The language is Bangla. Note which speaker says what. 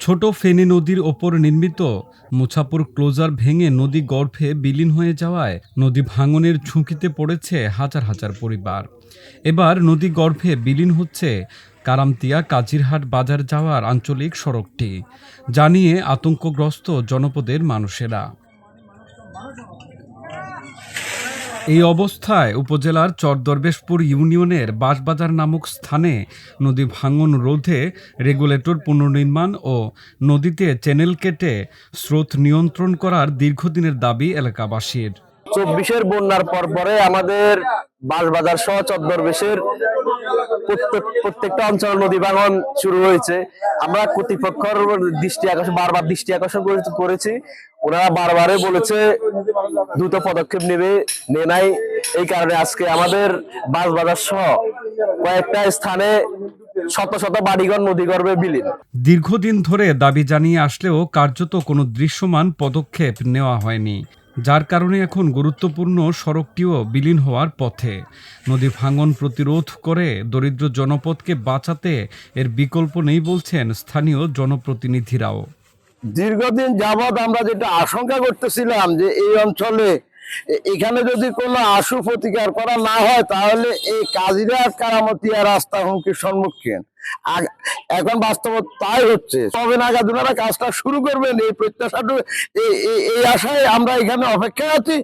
Speaker 1: ছোট ফেনী নদীর ওপর নির্মিত মুছাপুর ক্লোজার ভেঙে নদী গর্ভে বিলীন হয়ে যাওয়ায় নদী ভাঙনের ঝুঁকিতে পড়েছে হাজার হাজার পরিবার। এবার নদী গর্ভে বিলীন হচ্ছে কারামতিয়া কাজিরহাট বাজার যাওয়ার আঞ্চলিক সড়কটি জানিয়ে আতঙ্কগ্রস্ত জনপদের মানুষেরা। এই অবস্থায় উপজেলার চরদরবেশপুর ইউনিয়নের বাঁশবাজার নামক স্থানে নদী ভাঙন রোধে রেগুলেটর পুনর্নির্মাণ ও নদীতে চ্যানেল কেটে স্রোত নিয়ন্ত্রণ করার দীর্ঘদিনের দাবি এলাকাবাসীর।
Speaker 2: চব্বিশের বন্যার পর পরে আমাদের বাঁশবাজার সহ চদ্দরবেশের প্রত্যেক প্রত্যেকটা অঞ্চল নদী ভাঙন শুরু হয়েছে। আমরা কর্তৃপক্ষের দৃষ্টি আকর্ষণ বারবার দৃষ্টি আকর্ষণ করে- করেছি। ওনারা বারবারে বলেছে দ্রুত পদক্ষেপ নেবে নে নাই। এই কারণে আজকে আমাদের বাঁশবাজার সহ কয়েকটা স্থানে শত শত বাড়িঘর নদীগর্ভে বিলীন।
Speaker 1: দীর্ঘদিন ধরে দাবি জানিয়ে আসলেও কার্যত কোনো দৃশ্যমান পদক্ষেপ নেওয়া হয়নি যার কারণে এখন গুরুত্বপূর্ণ সড়কটিও বিলীন হওয়ার পথে। নদী ভাঙন প্রতিরোধ করে দরিদ্র জনপদকে বাঁচাতে এর বিকল্প নেই বলছেন স্থানীয় জনপ্রতিনিধিরাও।
Speaker 3: দীর্ঘদিন যাবৎ আমরা যেটা আশঙ্কা করতেছিলাম যে এই অঞ্চলে এখানে যদি কোনো আশু প্রতিকার করা না হয়, তাহলে এই কাজিরা কারামতিয়া রাস্তা হুমকির সম্মুখীন। এখন বাস্তব তাই হচ্ছে। তবে নাগাদ ওনারা কাজটা শুরু করবেন, এই প্রত্যাশাটু এই আশায় আমরা এখানে অপেক্ষায় আছি।